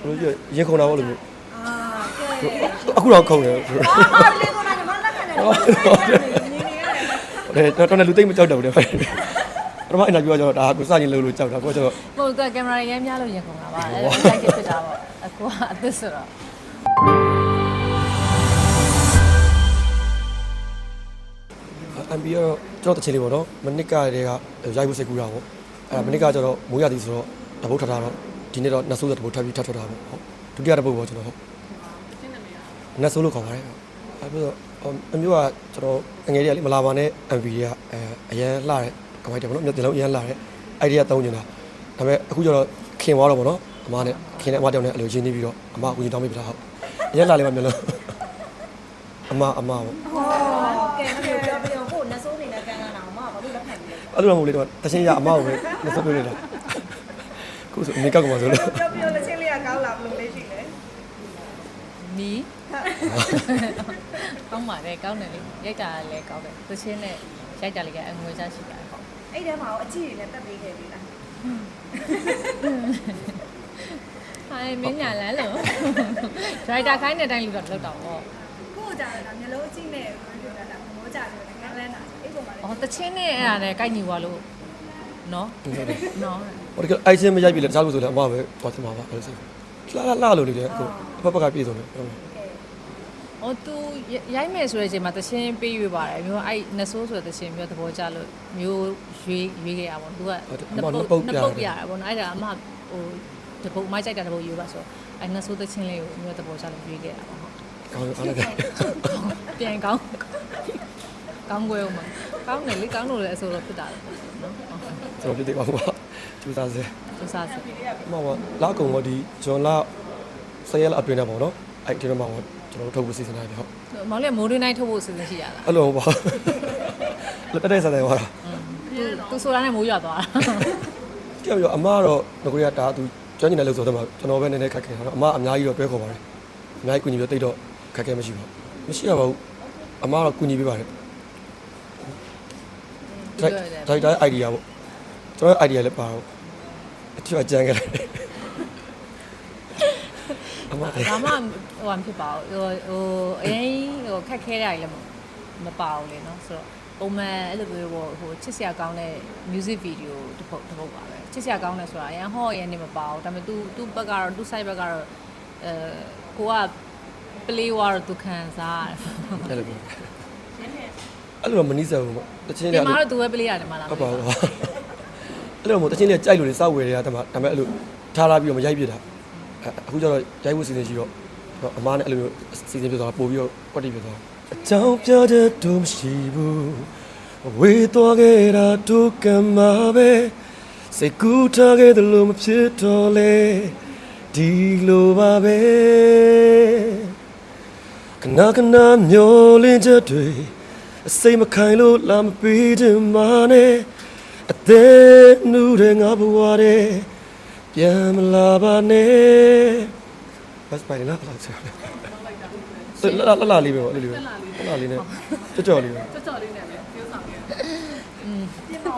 ဘယ်လိုပြောရင်ခုန်တာပေါ့လို့မျိုးအာကဲအခုတော့ခုန်တယ်အာလေးကိုနိုင်မလက်ခံတယ်ညီနေရတယ်တယ်တော်တော်လူသိမ့်မကြောက်တော့ဘူးတဲ့ပထမအင်တာဗျူးကကျတော့ဒါကိုစရင်လို့လို့ကြောက်တာကိုကျတော့ကိုကကင်မရာရမ်းများလို့ရင်ခုန်တာပါအဲ့ဒါတိုက်ဖြစ်တာပေါ့အခုကအသစ်ဆိုတော့အမ်ဘီကတော့ကျွန်တော်တစ်ချိန်လေးပေါ့နော်မနစ်ကတည်းကရိုက်ဖို့စိတ်ကူးတာပေါ့အဲ့ဒါမနစ်ကကျတော့မိုးရသည်ဆိုတော့တပုတ်ထထားတော့ ဒီနေ့တော့နတ်ဆိုးတဲ့တပုတ်ထပ်ပြီးထပ်ထွက်တာပေါ့ဟုတ်ဒုတိယတပုတ်ပေါ့ကျွန်တော်ဟုတ်နတ်ဆိုးလို့ခေါ်ပါတယ်အဲ့ပြီးတော့အမျိုးကကျွန်တော်အငယ်လေးကလေမလာပါနဲ့ MV တွေကအဲအရန်လှတဲ့ကမိုက်တယ်ပေါ့နော်မျက်လုံးအရန်လှတဲ့အဲ့ဒီကတုံးနေတာဒါပေမဲ့အခုကျတော့ခင်သွားတော့ပေါ့နော်အမနဲ့ခင်နဲ့အမတယောက်နဲ့အဲ့လိုရင်းနှီးပြီးတော့အမအခုရင်တောင်းမိပြတာဟုတ်အရန်လှလေးပါမျက်လုံးအမအမပေါ့ဟောကဲမပြောပြအောင်ကိုနတ်ဆိုးနေနဲ့ကန်ကန်အောင်မဘာလို့လက်ခံလဲအဲ့လိုမှမဟုတ်လေတော့တချင်းရအမကိုပဲမစပ်ပြနေတာ ခုဆိုမေကပ်ကမှဆိုလို့ပြောပြလက်ချင်းလေးကကောင်းလာဘလို့လေးရှိလဲမီကောင်းပါတယ်ကောင်းတယ်လေရိုက်တာလည်းကောင်းတယ်သချင်းနဲ့ရိုက်တာလည်းအငွေချရှိပါတယ်ဟုတ်အဲ့ထဲမှာရောအကြည့်တွေနဲ့တက်ပေးခဲ့ပြီလားဟိုင်းမင်းညာလန်းလို့ဒရိုက်တာခိုင်းတဲ့အတိုင်းလူတော့လောက်တော့ပေါ့ကို့ကြတာမျိုးလုံးအကြည့်နဲ့ပြောတာကမောကြတယ်ငန်းလန်းတာအဲ့ပုံမှာလည်းအော်တချင်းနဲ့အဲ့ဒါနဲ့ကိုက်ညီသွားလို့ နော်နော်ဟိုတကအိုက်စင်မရိုက်ပြီလေတခြားလို့ဆိုလည်းအမပဲသွားတင်ပါပါအဲ့လိုဆိုလှလှလှလို့လေအခုအဖက်ဖက်ကပြေဆုံးတယ်ဟုတ်လား။အော် तू ရိုက်မယ်ဆိုတဲ့အချိန်မှာတချင်းပေးရွေးပါတယ်မျိုးအဲ့နဆိုးဆိုတဲ့တချင်းမျိုးသဘောကျလို့မျိုးရွေးရွေးခဲ့ရပါဘော။ तू ကနှစ်ပုတ်ပြရပါဘောနော်အဲ့ဒါအမဟိုတပုတ်မိုက်ကြိုက်တာတပုတ်ရွေးပါဆိုအဲ့နဆိုးတချင်းလေးကိုမျိုးသဘောကျလို့ရွေးခဲ့ရပါဟုတ်ကောင်းအားလည်း။ပြန်ကောင်းကောင်းွယ်ဦးမှာကောင်းတယ်လေကောင်းလို့လည်းအဆိုတော့ဖြစ်တာလေနော်။ ကျွန်တော်ပြတိပါဘူးကျူစားစေသူစားစအမကလာကုံတော့ဒီဂျွန်လာဆယ်ရက်အတွင်းနဲ့ပေါ့နော်အဲ့ဒီတော့မှကျွန်တော်ထုတ်ဖို့စီစဉ်ထားပြီဟုတ်မောင်လေးမိုးရင်းနိုင်ထုတ်ဖို့အစီအစဉ်ရှိရတာအဲ့လိုပါလက်တက်ဆက်တယ်ပါတော့။ तू तू ဆိုတာနဲ့မိုးရွာသွားတာ။ကြောက်ရအမကတော့ငကိုရတာသူကျွမ်းကျင်တဲ့လို့ဆိုတော့ကျွန်တော်ပဲနည်းနည်းခက်ခဲတာတော့အမအများကြီးတော့တွဲခေါ်ပါတယ်အများကြီးကူညီပြီးတိတ်တော့ခက်ခဲမရှိပါဘူးမရှိရပါဘူးအမကတော့ကူညီပေးပါတယ်ဒါဒါဒါ idea ပေါ့ ကျွန်တော် idea လည်းပါတော့အထူးအကြံခဲ့တယ်အမအဲ့ ဘာမှဟိုမဖြစ်ပါဘူးဟိုဟိုအရင်ဟိုခက်ခဲတာကြီးလည်းမပါဘူးလေနော်ဆိုတော့ပုံမှန်အဲ့လိုမျိုးပေါ့ဟိုချစ်စရာကောင်းတဲ့ music video တစ်ပုတ်တစ်ပုတ်ပါပဲချစ်စရာကောင်းတယ်ဆိုတာအရင်ဟော့အရင်နေမပါဘူးဒါပေမဲ့ तू तू ဘက်ကတော့ तू side ဘက်ကတော့အဲကိုက play war သူခံစားရတယ် အဲ့လိုမျိုးအဲ့လိုမနီးစပ်ဘူးပေါ့တချင်း ဒီ လေး မှာတော့ तू ပဲ play ရတယ်မလား ဟုတ်ပါဘူး အဲ့လိုမျိုးတချင်းလေးကြိုက်လို့လေစောက်ဝယ်တွေကတမဒါပေမဲ့အဲ့လိုထားလာပြီးတော့မရိုက်ပြတာအခုကျတော့ရိုက်ဖို့စီစဉ်ရှိတော့အမားနဲ့အဲ့လိုမျိုးစီစဉ်ပြသွားပို့ပြီးတော့ကွက်တိပြသွားအကြောင်းပြတဲ့တူမရှိဘူးဝေးသွားခဲ့တာဒုက္ခမှာပဲစိတ်ကူးထားခဲ့တယ်လို့မဖြစ်တော့လေဒီလိုပါပဲခဏခဏမျောလင်းချက်တွေအစိမ်မခိုင်လို့လာမပြီးတယ်မနဲ့ အသေးနူတဲ့ငါဘဝတဲ့ပြန်မလာပါနဲ့ဘတ်ပိုင်လားလားဆရာလာလာလာလေးပဲပေါ့အဲ့လိုလေးပဲလာလေးနဲ့ကြော့ကြော့လေးပဲ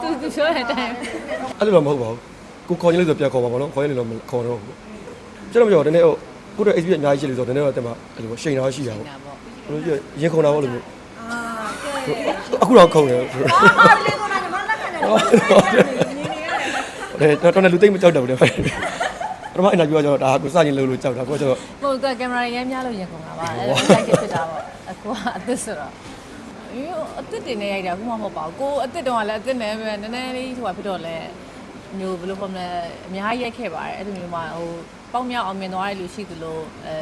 သူသူပြောတဲ့အတိုင်းအဲ့လိုတော့မဟုတ်ပါဘူးကိုခေါ်ရင်လေးဆိုပြန်ခေါ်ပါဘောနော်ခေါ်ရင်လေးတော့မခေါ်တော့ဘူးကျွန်တော်ပြောတနေ့ဟိုကိုတော့ experience အများကြီးရှိလို့ဆိုတော့တနေ့တော့တက်မှာအဲ့လိုရှိန်တော့ရှိတာပေါ့ဒါပေါ့ဘယ်လိုပြောရင်ခုန်တာပေါ့လို့မျိုးအာကဲအခုတော့ခုန်တယ် အာလေးကိုနိုင်မလက်ခံတယ်ညီနေရတယ်တယ်တော်တော်လူသိမ့်မကြောက်တော့ဘူးတဲ့ပထမအင်တာဗျူးကကျတော့ဒါကိုစရင်လို့လို့ကြောက်တာကိုကျတော့ကိုကကင်မရာရမ်းများလို့ရင်ခုန်တာပါအဲ့ဒါတိုက်ဖြစ်တာပေါ့အခုကအသစ်ဆိုတော့ယူအသစ်တင်နေရိုက်တာအခုမှမဟုတ်ပါဘူးကိုအသစ်တုန်းကလည်းအသစ်နဲ့ပဲနည်းနည်းလေးဟိုဖြစ်တော့လဲမျိုးဘယ်လိုခေါ်မလဲအများကြီးရိုက်ခဲ့ပါတယ်အဲ့လိုမျိုးမှဟိုပေါင်းမြောက်အောင်မြင်သွားတဲ့လူရှိသလိုအဲ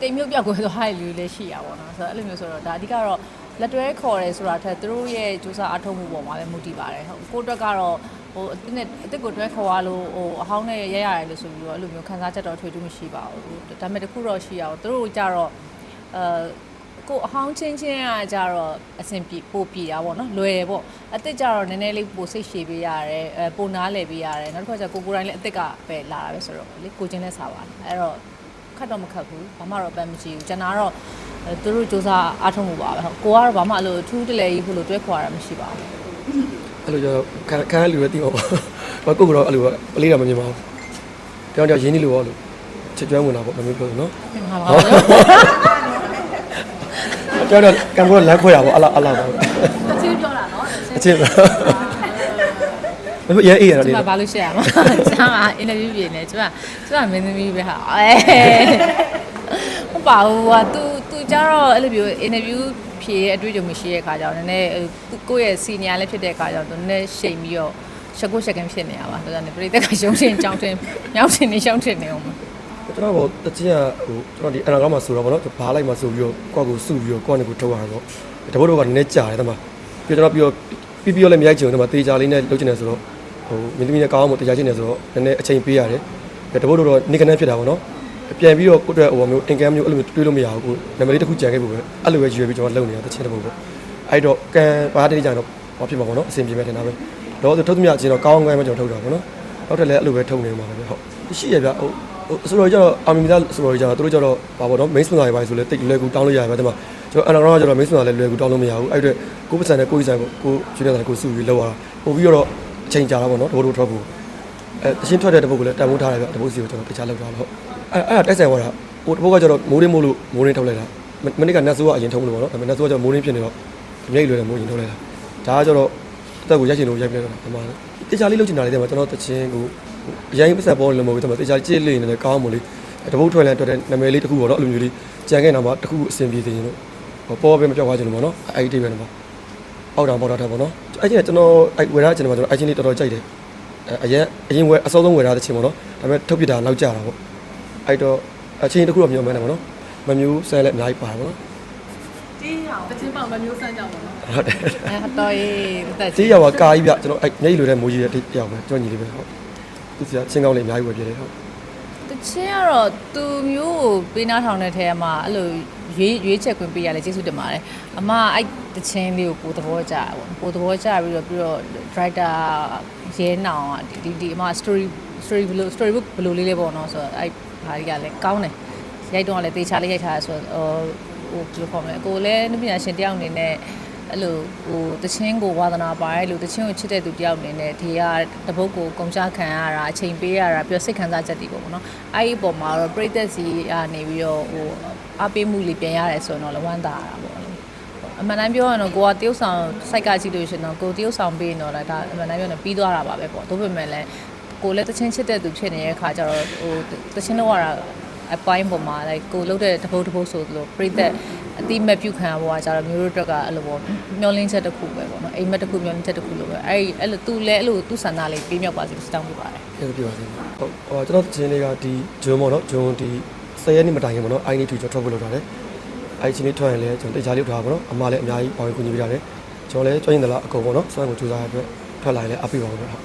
တိမ်မြုပ်ပြောက်ကွယ်သွားတဲ့လူတွေလည်းရှိရပါတော့ဆိုတော့အဲ့လိုမျိုးဆိုတော့ဒါအဓိကတော့ လက်တွဲခေါ်တယ်ဆိုတာထက်သူတို့ရဲ့စူးစမ်းအားထုတ်မှုပေါ်မှာပဲမူတည်ပါတယ်ဟုတ်ကိုအတွက်ကတော့ဟိုအစ်နဲ့အစ်ကိုတွဲခေါ်ရလို့ဟိုအဟောင်းနဲ့ရရရတယ်လို့ဆိုပြီးတော့အဲ့လိုမျိုးခံစားချက်တော့ထွေထူးမရှိပါဘူးဒါပေမဲ့တခုတော့ရှိရအောင်သူတို့ကြတော့အဲကိုအဟောင်းချင်းချင်းကကြတော့အဆင်ပြေပိုပြေတာပေါ့နော်လွယ်တယ်ပေါ့အစ်စ်ကြတော့နည်းနည်းလေးပိုစိတ်ရှည်ပေးရတယ်အဲပိုနားလည်ပေးရတယ်နောက်တစ်ခါကျကိုကိုယ်တိုင်လည်းအစ်စ်ကပဲလာတာပဲဆိုတော့လေကိုချင်းလည်းစားပါတယ်အဲ့တော့ခတ်တော့မခတ်ဘူးဘာမှတော့အပန်းမရှိဘူးကျွန်တော်ကတော့အဲ သူတို့စူးစမ်းအားထုတ်မှုပါပဲဟုတ်ကိုကတော့ဘာမှအဲ့လိုအထူးတလဲကြီးဖို့လို့တွဲခေါ်ရတာမရှိပါဘူးအဲ့လိုကျတော့ခံခံလူပဲသိပါပါဘာကိုကတော့အဲ့လိုပလေးတာမမြင်ပါဘူးတောင်တောင်ရင်းနေလို့ပေါ့လို့ချစ်ကျွမ်းဝင်တာပေါ့မမျိုးပြောလို့နော်ဟာပါဘူးကျွန်တော်ကံကောလမ်းခွဲရပါအလားအလားပါအချင်းပြောတာနော်အချင်းပါမရဲအေးရတာကျလေမဘာလို့ရှက်ရမှာကျမအင်တာဗျူးပြင်နေကျမကျမမင်းသမီးပဲဟာအဲဟုတ်ပါဘူးကွာ तू तू ကြတော့အဲ့လိုမျိုးအင်တာဗျူးဖြေရဲ့အတွေ့အကြုံမရှိတဲ့ခါကျတော့နည်းနည်းကိုယ့်ရဲ့စီနီယာလည်းဖြစ်တဲ့ခါကျတော့နည်းနည်းရှိန်ပြီးတော့ရှက်ကိုရှက်ကင်းဖြစ်နေရပါဒါကြောင့်ပြိတ္တကရှုံးတင်ကြောင်းတင်ညောင်းတင်နေရှောင်းတင်နေအောင်ပါကျွန်တော်ကတချင်းကဟိုကျွန်တော်ဒီအနာကောင်းမှာဆိုတော့ဗောနော်ဘားလိုက်မှာဆိုပြီးတော့ကိုယ့်ကိုစုပြီးတော့ကိုယ့်နဲ့ကိုထုတ်ရတာပေါ့တပုတ်တော့ကနည်းနည်းကြာတယ်တမပြီးတော့ပြီးတော့ပြီးပြီးတော့လည်းမရိုက်ချင်ဘူးတမတေးကြလေးနဲ့လုပ်ချင်တယ်ဆိုတော့ဟိုမင်းသမီးနဲ့ကောင်းအောင်တေးကြချင်တယ်ဆိုတော့နည်းနည်းအချိန်ပေးရတယ်တပုတ်တော့နေကနေဖြစ်တာဗောနော် ပြန်ပြီးတော့ကိုယ့်အတွက်ဟိုမျိုးအင်ကမ်မျိုးအဲ့လိုမျိုးတွေးလို့မရဘူးကိုနာမည်လေးတစ်ခုကြံခဲ့ဖို့ပဲအဲ့လိုပဲရွေးပြီးကျွန်တော်လုပ်နေတာတချင်းတပုတ်ပေါ့အဲ့တော့ကန်ဘာတေးကြတော့ဘာဖြစ်မှာဗောနော်အဆင်ပြေမယ်ထင်တာပဲတော့ထုတ်သမျှအချင်းတော့ကောင်းကောင်းပဲကျွန်တော်ထုတ်တာဗောနော်ဟုတ်တယ်လေအဲ့လိုပဲထုတ်နေမှာပဲဟုတ်ရှိရဗျဟိုဆိုတော့ကျတော့အာမီမီသားဆိုတော့ကျတော့တို့ကျတော့ပါပေါ့နော် main sponsor တွေပါဆိုလဲတိတ်လွယ်ကူတောင်းလို့ရတယ်ဗျဒီမှာကျွန်တော် underground ကကျတော့ main sponsor လည်းလွယ်ကူတောင်းလို့မရဘူးအဲ့အတွက်ကိုယ်ပတ်စံနဲ့ကိုယ်ကြီးဆိုင်ကိုကိုကျွေးတဲ့ကိုစုပြီးလောက်ရတာပို့ပြီးတော့အချိန်ကြာတာပေါ့နော်တဘိုးတို့ထွက်ဖို့ အဲတရှင်းထွက်တဲ့တဘိုးကလည်းတန်ဖိုးထားတယ်ဗျတဘိုးစီကိုကျွန်တော်တခြားလောက်ထားလို့အဲ့အဲ့တိုက်ဆိုင်သွားတာဟိုတဘိုးကကျတော့မိုးရင်းမို့လို့မိုးရင်းထုတ်လိုက်တာမနေ့ကနတ်ဆိုးကအရင်ထုံးလို့ပေါ့နော်ဒါပေမဲ့နတ်ဆိုးကကျတော့မိုးရင်းဖြစ်နေတော့မြိတ်လွယ်တယ်မိုးရင်ထုတ်လိုက်တာဒါကကျတော့တက်ကိုရိုက်ချင်လို့ရိုက်ပြလိုက်တာဒီမှာတေချာလေးလုပ်ချင်တာလေးတဲ့မှာကျွန်တော်တချင်းကိုအရင်ပတ်စံပေါ်လို့မဟုတ်ဘူးဒီမှာတေချာကြည့်လေးနေတယ်ကောင်းမို့လေးတပုတ်ထွက်လဲအတွက်တဲ့နာမည်လေးတစ်ခုပေါ့နော်အဲ့လိုမျိုးလေးကြံခဲ့တော့မှတစ်ခုအဆင်ပြေသေးရင်လို့ဟောပေါ်ပဲမပြောက်သွားချင်လို့ပေါ့နော်အဲ့ဒီတိပဲနော်အောက်တောင်ပေါ်တာထက်ပေါ့နော်အဲ့ဒီကကျွန်တော်အဲ့ဝယ်ထားချင်တယ်ပေါ့ကျွန်တော်အဲ့ချင်းလေးတော်တော်ကြိုက်တယ် အရင်အရင်ဝယ်အစောဆုံးဝယ်ထားတဲ့ချင်းပေါ့နော်ဒါပေမဲ့ထုတ်ပြတာနောက်ကျတာပေါ့အဲ့တော့အချင်းတစ်ခုတော့မျိုးမဲနေပေါ့နော်မမျိုးဆဲလဲအများကြီးပါပေါ့နော်တချင်းပေါင်မမျိုးစမ်းကြပါတော့ဟုတ်တယ်အဲဟတော်ရေးတက်ဈေးရောက်ကာကြီးပြကျွန်တော်အဲ့မြိတ်လိုတဲ့မိုးကြီးတဲ့တယောက်ပဲကျွန်တော်ညီလေးပဲဟုတ်သူစီကချင်းကောင်းလေးအများကြီးဝယ်ပြတယ်ဟုတ်တချင်းကတော့သူမျိုးကိုပေးနာထောင်တဲ့ထဲမှာအဲ့လိုရွေးရွေးချက်ခွင့်ပေးရလဲကျေးဇူးတင်ပါတယ်အမအဲ့တချင်းလေးကိုကိုသဘောကျတာပေါ့ကိုသဘောကျပြီးတော့ပြီးတော့ writer ရဲနောင်ကဒီဒီအမ story story ဘယ်လို story book ဘယ်လိုလေးလဲပေါ့နော်ဆိုတော့အဲ့ဘာကြီးကလည်းကောင်းတယ်ရိုက်တော့လည်းတေချာလေးရိုက်ထားရဆိုတော့ဟိုဘယ်လိုခေါ်မလဲကိုလည်းနုပညာရှင်တယောက်အနေနဲ့အဲ့လိုဟိုတချင်းကိုဝါသနာပါတယ်လို့တချင်းကိုချစ်တဲ့သူတယောက်အနေနဲ့ဒီကတပုတ်ကိုကုံချခံရတာအချိန်ပေးရတာပြီးတော့စိတ်ခံစားချက်တွေပေါ့နော်အဲ့ဒီအပေါ်မှာတော့ပြိသက်စီကနေပြီးတော့ဟိုအပေးမှုလေးပြန်ရတယ်ဆိုတော့လည်းဝမ်းသာရတာပေါ့ အမှန်တမ်းပြောရရင်တော့ကိုကတရုတ်ဆောင်စိုက်ကကြည့်လို့ရှင်တော့ကိုတရုတ်ဆောင်ပေးရင်တော့လည်းဒါအမှန်တမ်းပြောရင်ပြီးသွားတာပါပဲပေါ့ဒါပေမဲ့လည်းကိုလည်းတချင်းချစ်တဲ့သူဖြစ်နေတဲ့အခါကျတော့ဟိုတချင်းလောက်ရတာအပိုင်းပေါ်မှာ like ကိုလှုပ်တဲ့တပုတ်တပုတ်ဆိုသလိုပြိသက်အတိမဲ့ပြုခံရပေါ်ကကျတော့မျိုးတို့အတွက်ကအဲ့လိုပေါ့မျောလင်းချက်တစ်ခုပဲပေါ့နော်အိမ်မက်တစ်ခုမျောလင်းချက်တစ်ခုလိုပဲအဲ့ဒီအဲ့လိုသူလည်းအဲ့လိုသူ့ဆန္ဒလေးပြေးမြောက်ပါစေလို့စတောင်းပေးပါတယ်ကျေးဇူးပြုပါစေဟုတ်ဟောကျွန်တော်ချင်းလေးကဒီဂျွန်းပေါ့နော်ဂျွန်းဒီ10ရက်နေ့မတိုင်ခင်ပေါ့နော်အိုင်းနီထူကျွန်တော်ထွက်ဖို့လုပ်တာလေ အဲ့ဒီချင်းလေးထွက်ရင်လည်းကျွန်တော်တရားလေးထားပါတော့အမလည်းအများကြီးပါဝင်ကူညီပေးတာလေကျွန်တော်လည်းကျွမ်းရင်တလားအကုန်ပေါ့နော်စွမ်းကိုကြိုးစားရတဲ့အတွက်ထွက်လာရင်လည်းအပိပါပါပဲဟုတ်